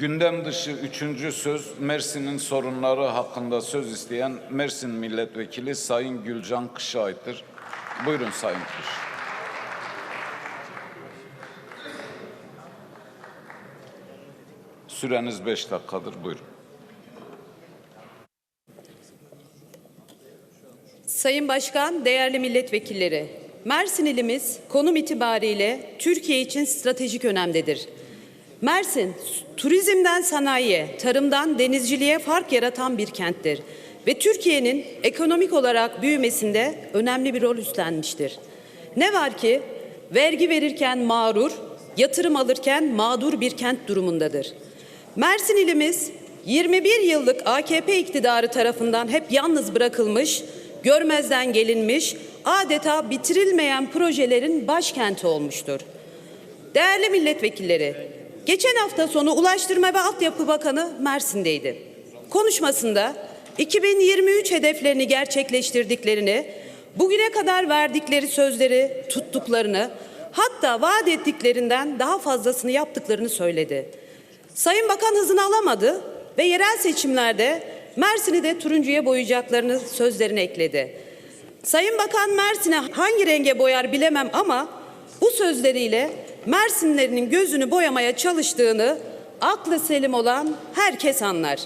Gündem dışı üçüncü söz Mersin'in sorunları hakkında söz isteyen Mersin Milletvekili Sayın Gülcan Kış'a aittir. Buyurun Sayın Kış. Süreniz beş dakikadır. Buyurun. Sayın Başkan, değerli milletvekilleri, Mersin ilimiz konum itibariyle Türkiye için stratejik önemdedir. Mersin, turizmden sanayiye, tarımdan denizciliğe fark yaratan bir kenttir ve Türkiye'nin ekonomik olarak büyümesinde önemli bir rol üstlenmiştir. Ne var ki vergi verirken mağrur, yatırım alırken mağdur bir kent durumundadır. Mersin ilimiz 21 yıllık AKP iktidarı tarafından hep yalnız bırakılmış, görmezden gelinmiş, adeta bitirilmeyen projelerin başkenti olmuştur. Değerli milletvekilleri, geçen hafta sonu Ulaştırma ve Altyapı Bakanı Mersin'deydi. Konuşmasında 2023 hedeflerini gerçekleştirdiklerini, bugüne kadar verdikleri sözleri tuttuklarını, hatta vaat ettiklerinden daha fazlasını yaptıklarını söyledi. Sayın Bakan hızını alamadı ve yerel seçimlerde Mersin'i de turuncuya boyayacaklarını sözlerine ekledi. Sayın Bakan Mersin'e hangi renge boyar bilemem ama bu sözleriyle Mersinlerinin gözünü boyamaya çalıştığını aklı selim olan herkes anlar.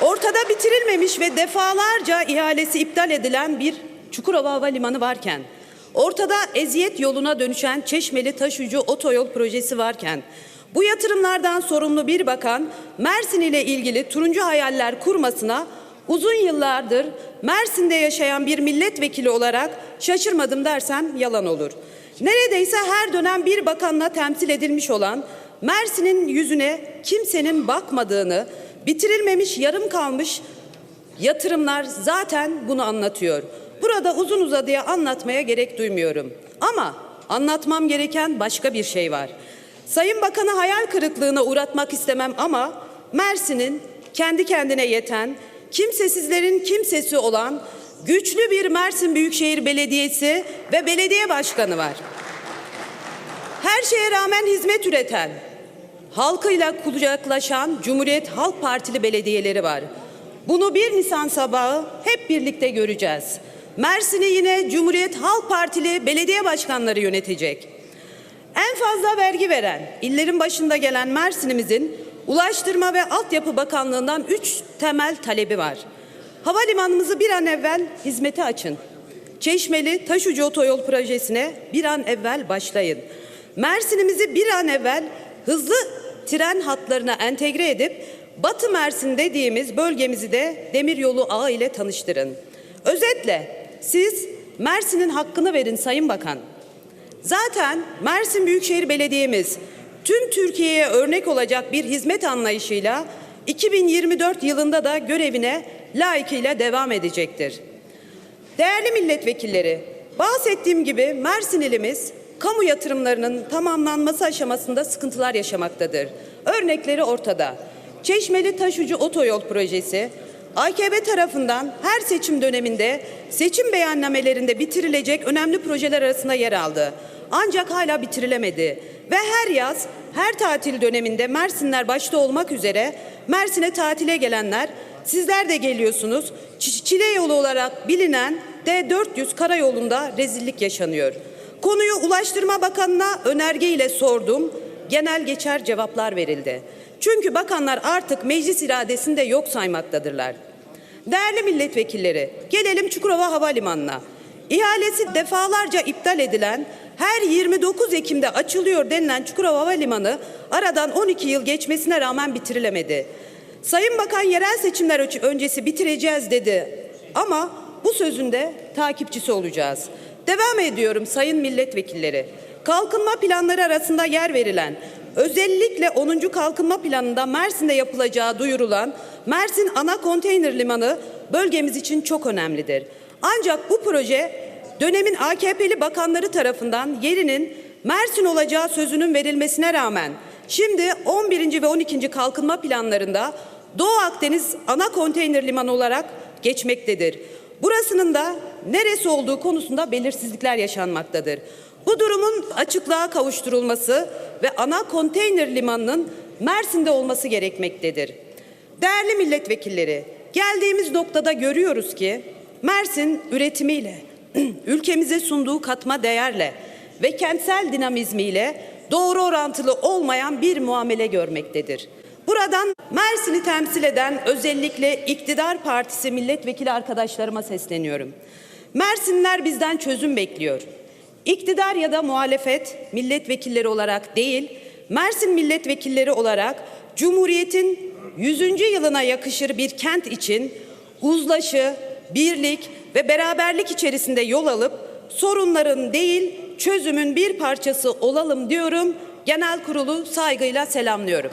Ortada bitirilmemiş ve defalarca ihalesi iptal edilen bir Çukurova Havalimanı varken, ortada eziyet yoluna dönüşen Çeşmeli Taşucu Otoyol projesi varken, bu yatırımlardan sorumlu bir bakan Mersin ile ilgili turuncu hayaller kurmasına uzun yıllardır Mersin'de yaşayan bir milletvekili olarak şaşırmadım dersem yalan olur. Neredeyse her dönem bir bakanla temsil edilmiş olan Mersin'in yüzüne kimsenin bakmadığını, bitirilmemiş, yarım kalmış yatırımlar zaten bunu anlatıyor. Burada uzun uzadıya anlatmaya gerek duymuyorum. Ama anlatmam gereken başka bir şey var. Sayın Bakan'ı hayal kırıklığına uğratmak istemem ama Mersin'in kendi kendine yeten, kimsesizlerin kimsesi olan güçlü bir Mersin Büyükşehir Belediyesi ve belediye başkanı var. Her şeye rağmen hizmet üreten, halkıyla kucaklaşan Cumhuriyet Halk Partili belediyeleri var. Bunu 1 Nisan sabahı hep birlikte göreceğiz. Mersin'i yine Cumhuriyet Halk Partili belediye başkanları yönetecek. En fazla vergi veren, illerin başında gelen Mersin'imizin Ulaştırma ve Altyapı Bakanlığı'ndan üç temel talebi var. Havalimanımızı bir an evvel hizmete açın. Çeşmeli Taşucu Otoyol projesine bir an evvel başlayın. Mersin'imizi bir an evvel hızlı tren hatlarına entegre edip Batı Mersin dediğimiz bölgemizi de demiryolu ağı ile tanıştırın. Özetle siz Mersin'in hakkını verin Sayın Bakan. Zaten Mersin Büyükşehir Belediye'miz tüm Türkiye'ye örnek olacak bir hizmet anlayışıyla 2024 yılında da görevine layıkıyla devam edecektir. Değerli milletvekilleri, bahsettiğim gibi Mersin ilimiz kamu yatırımlarının tamamlanması aşamasında sıkıntılar yaşamaktadır. Örnekleri ortada. Çeşmeli Taşucu Otoyol Projesi, AKP tarafından her seçim döneminde seçim beyannamelerinde bitirilecek önemli projeler arasında yer aldı. Ancak hala bitirilemedi ve her yaz, her tatil döneminde Mersinler başta olmak üzere Mersin'e tatile gelenler, sizler de geliyorsunuz. Çile yolu olarak bilinen D400 karayolunda rezillik yaşanıyor. Konuyu Ulaştırma Bakanı'na önerge ile sordum. Genel geçer cevaplar verildi. Çünkü bakanlar artık meclis iradesinde yok saymaktadırlar. Değerli milletvekilleri, gelelim Çukurova Havalimanı'na. İhalesi defalarca iptal edilen, her 29 Ekim'de açılıyor denilen Çukurova Havalimanı aradan 12 yıl geçmesine rağmen bitirilemedi. Sayın Bakan yerel seçimler öncesi bitireceğiz dedi ama bu sözünde takipçisi olacağız. Devam ediyorum sayın milletvekilleri. Kalkınma planları arasında yer verilen, özellikle 10. kalkınma planında Mersin'de yapılacağı duyurulan Mersin ana konteyner limanı bölgemiz için çok önemlidir. Ancak bu proje dönemin AKP'li bakanları tarafından yerinin Mersin olacağı sözünün verilmesine rağmen şimdi 11. ve 12. kalkınma planlarında Doğu Akdeniz ana konteyner limanı olarak geçmektedir. Burasının da neresi olduğu konusunda belirsizlikler yaşanmaktadır. Bu durumun açıklığa kavuşturulması ve ana konteyner limanının Mersin'de olması gerekmektedir. Değerli milletvekilleri, geldiğimiz noktada görüyoruz ki Mersin üretimiyle, ülkemize sunduğu katma değerle ve kentsel dinamizmiyle doğru orantılı olmayan bir muamele görmektedir. Buradan Mersin'i temsil eden özellikle iktidar partisi milletvekili arkadaşlarıma sesleniyorum. Mersinler bizden çözüm bekliyor. İktidar ya da muhalefet milletvekilleri olarak değil, Mersin milletvekilleri olarak Cumhuriyet'in 100. yılına yakışır bir kent için uzlaşı, birlik ve beraberlik içerisinde yol alıp sorunların değil çözümün bir parçası olalım diyorum. Genel kurulu saygıyla selamlıyorum.